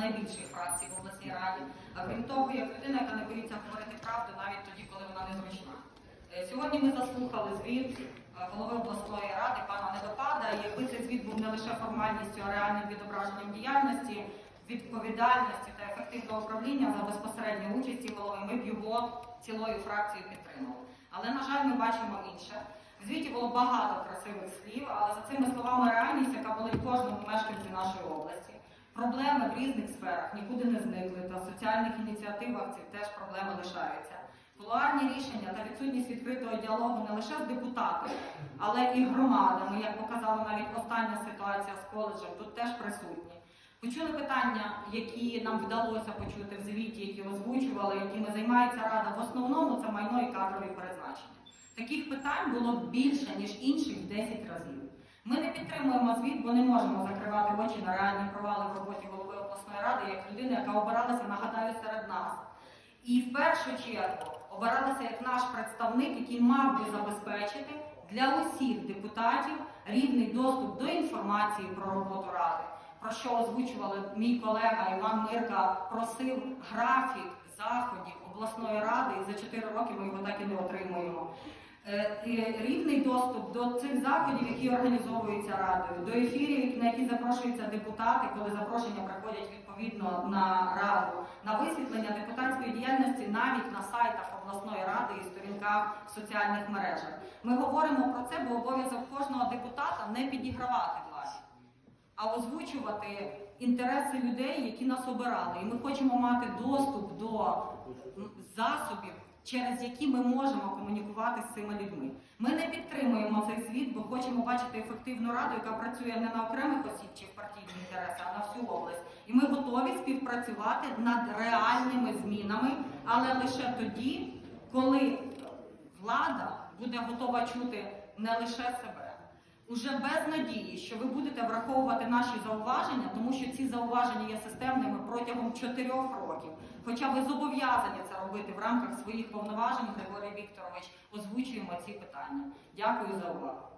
найбільших фракцій в обласній раді. А крім того, як людина, яка не боїться говорити правду навіть тоді, коли вона незручна. Е, Сьогодні ми заслухали звіт е, голови обласної ради пана Недопада. І якби цей звіт був не лише формальністю, а реальним відображенням діяльності, відповідальності та ефективного управління за безпосередньою участі голови, ми б його цілою фракцією підтримали. Але на жаль, ми бачимо інше. В звіті було багато красивих слів, але за цими словами реальність, яка болить кожному мешканцю нашої області. Проблеми в різних сферах нікуди не зникли, та в соціальних ініціативах ці теж проблеми лишаються. Кулуарні рішення та відсутність відкритого діалогу не лише з депутатами, але і громадами, як показала навіть остання ситуація з коледжем, тут теж присутні. Почули питання, які нам вдалося почути в звіті, які озвучували, якими займається рада. В основному це майно і кадрові призначення. Таких питань було більше, ніж інших в 10 разів. Ми не підтримуємо звіт, бо не можемо закривати очі на реальні провали в роботі голови обласної ради, як людина, яка обиралася, нагадаю, серед нас. І в першу чергу обиралася як наш представник, який мав би забезпечити для усіх депутатів рівний доступ до інформації про роботу ради. Про що озвучували мій колега Іван Мирка, просив графік заходів обласної ради, і за 4 роки ми його так і не отримуємо. Е, Рівний доступ до цих заходів, які організовуються радою, до ефірів, на які запрошуються депутати, коли запрошення приходять відповідно на раду, на висвітлення депутатської діяльності навіть на сайтах обласної ради і сторінках в соціальних мережах. Ми говоримо про це, бо обов'язок кожного депутата не підігравати владі, а озвучувати інтереси людей, які нас обирали. І ми хочемо мати доступ до засобів, через які ми можемо комунікувати з цими людьми. Ми не підтримуємо цей світ, бо хочемо бачити ефективну раду, яка працює не на окремих осіб чи в партійні інтереси, а на всю область. І ми готові співпрацювати над реальними змінами, але лише тоді, коли влада буде готова чути не лише себе. Уже без надії, що ви будете враховувати наші зауваження, тому що ці зауваження є системними протягом чотирьох років. Хоча ви зобов'язані це робити в рамках своїх повноважень, Григорій Вікторович, озвучуємо ці питання. Дякую за увагу.